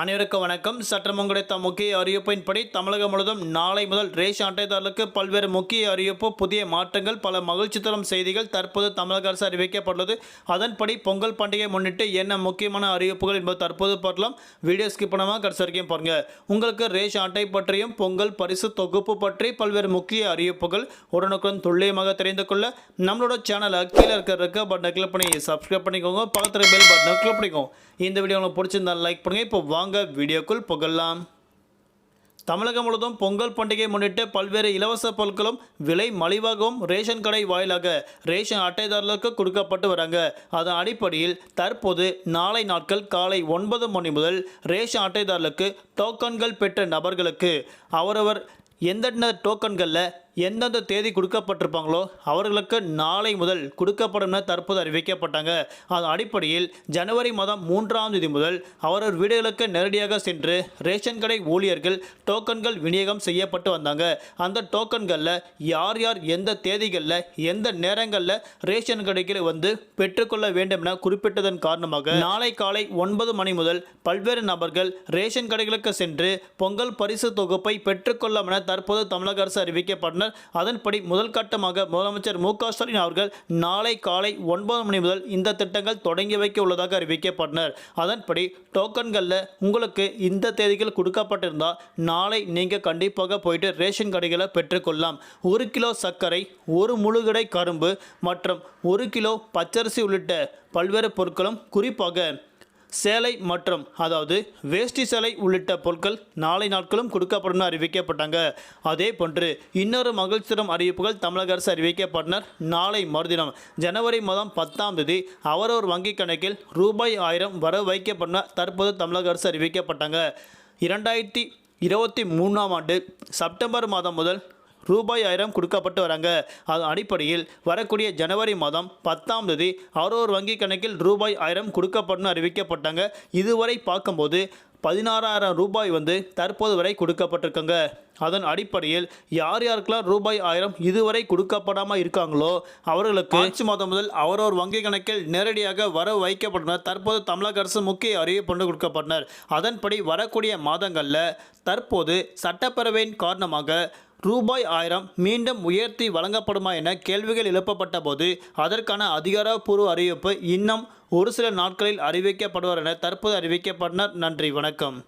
அனைவருக்கும் வணக்கம். சற்றம் கிடைத்த முக்கிய அறிவிப்பின்படி தமிழகம் முழுவதும் நாளை முதல் ரேஷன் அட்டைதாரர்களுக்கு பல்வேறு முக்கிய அறிவிப்பு புதிய மாற்றங்கள் பல மகிழ்ச்சி தரும் செய்திகள் தற்போது தமிழக அரசு அறிவிக்கப்பட்டுள்ளது. அதன்படி பொங்கல் பண்டிகை முன்னிட்டு என்ன முக்கியமான அறிவிப்புகள் என்பது தற்போது பார்க்கலாம். வீடியோ ஸ்கிப் பண்ணாமல் கடைசி வரைக்கும் பாருங்க. உங்களுக்கு ரேஷன் அட்டை பற்றியும் பொங்கல் பரிசு தொகுப்பு பற்றி பல்வேறு முக்கிய அறிவிப்புகள் உடனுக்குடன் துல்லியமாக தெரிந்து கொள்ள நம்மளோட சேனல் கீழே இருக்க இருக்க பட்டனை கிளிக் பண்ணி சப்ஸ்கிரைப் பண்ணிக்கோங்க. பக்கத்தில் பெல் பட்டனை கிளிக் பண்ணிக்கோங்க. இந்த வீடியோ உங்களுக்கு பிடிச்சிருந்தா லைக் பண்ணுங்க. இப்போ வாங்க வீடியோக்குள் புகழலாம். தமிழகம் முழுவதும் பொங்கல் பண்டிகை முன்னிட்டு பல்வேறு இலவச பொருட்களும் விலை மலிவாகவும் ரேஷன் கடை வாயிலாக ரேஷன் அட்டைதாரர்களுக்கு கொடுக்கப்பட்டு வராங்க. அதன் அடிப்படையில் தற்போது நாளை நாட்கள் காலை ஒன்பது மணி முதல் ரேஷன் அட்டைதாரர்களுக்கு டோக்கன்கள் பெற்ற நபர்களுக்கு. அவரவர் எந்தெந்த டோக்கன்களில் எந்தெந்த தேதி கொடுக்கப்பட்டிருப்பாங்களோ அவர்களுக்கு நாளை முதல் கொடுக்கப்படும் என தற்போது அறிவிக்கப்பட்டாங்க. அதன் அடிப்படையில் ஜனவரி மாதம் மூன்றாம் தேதி முதல் அவரவர் வீடுகளுக்கு நேரடியாக சென்று ரேஷன் கடை ஊழியர்கள் டோக்கன்கள் விநியோகம் செய்யப்பட்டு வந்தாங்க. அந்த டோக்கன்களில் யார் யார் எந்த தேதிகளில் எந்த நேரங்களில் ரேஷன் கடைக்கு வந்து பெற்றுக்கொள்ள வேண்டும் என குறிப்பிட்டதன் காரணமாக நாளை காலை ஒன்பது மணி முதல் பல்வேறு நபர்கள் ரேஷன் கடைகளுக்கு சென்று பொங்கல் பரிசு தொகுப்பை பெற்றுக்கொள்ளும் என தற்போது தமிழக அரசு அறிவிக்கப்பட்டனர் அதன்படி முதல் கட்டமாக முதலமைச்சர் மு க ஸ்டாலின் அவர்கள் நாளை காலை ஒன்பது மணி முதல் இந்த திட்டங்கள் தொடங்கி வைக்க உள்ளதாக அறிவிக்கப்பட்டனர். அதன்படி டோக்கன்களில் உங்களுக்கு இந்த தேதிகள் கொடுக்கப்பட்டிருந்தால் நாளை நீங்கள் கண்டிப்பாக போயிட்டு ரேஷன் கடைகளை பெற்றுக்கொள்ளலாம் ஒரு கிலோ சர்க்கரை ஒரு முழுகடை கரும்பு மற்றும் ஒரு கிலோ பச்சரிசி உள்ளிட்ட பல்வேறு பொருட்களும் குறிப்பாக சேலை மற்றும் அதாவது வேஷ்டி சேலை உள்ளிட்ட பொருட்கள் நாளை நாட்களும் கொடுக்கப்படும் அறிவிக்கப்பட்டாங்க. அதே போன்று இன்னொரு மகிழ்ச்சிரம் அறிவிப்புகள் தமிழக அரசு அறிவிக்கப்பட்டனர். நாளை மறுதினம் ஜனவரி மாதம் பத்தாம் தேதி அவரவர் வங்கிக் கணக்கில் ரூபாய் ஆயிரம் வர வைக்கப்படும் தற்போது தமிழக அரசு அறிவிக்கப்பட்டாங்க. இரண்டாயிரத்தி இருபத்தி மூணாம் ஆண்டு செப்டம்பர் மாதம் முதல் ரூபாய் ஆயிரம் கொடுக்கப்பட்டு வராங்க. அதன் அடிப்படையில் வரக்கூடிய ஜனவரி மாதம் பத்தாம் தேதி அவரோர் வங்கி கணக்கில் ரூபாய் ஆயிரம் கொடுக்கப்படும் அறிவிக்கப்பட்டாங்க. இதுவரை பார்க்கும்போது பதினாறாயிரம் ரூபாய் வந்து தற்போது வரை கொடுக்கப்பட்டிருக்காங்க. அதன் அடிப்படையில் யார் யாருக்கெல்லாம் ரூபாய் ஆயிரம் இதுவரை கொடுக்கப்படாமல் இருக்காங்களோ அவர்களுக்கு மார்ச் மாதம் முதல் அவரோர் வங்கி கணக்கில் நேரடியாக வர வைக்கப்பட்டனர். தற்போது தமிழக அரசு முக்கிய அறிவிப்பு கொடுக்கப்பட்டனர். அதன்படி வரக்கூடிய மாதங்களில் தற்போது சட்டப்பேரவையின் காரணமாக ரூபாய் ஆயிரம் மீண்டும் உயர்த்தி வழங்கப்படுமா என கேள்விகள் எழுப்பப்பட்ட போது அதற்கான அதிகாரப்பூர்வ அறிவிப்பு இன்னும் ஒரு சில நாட்களில் அறிவிக்கப்படுவார் என தற்போது அறிவிக்கப்பட்டனர். நன்றி வணக்கம்.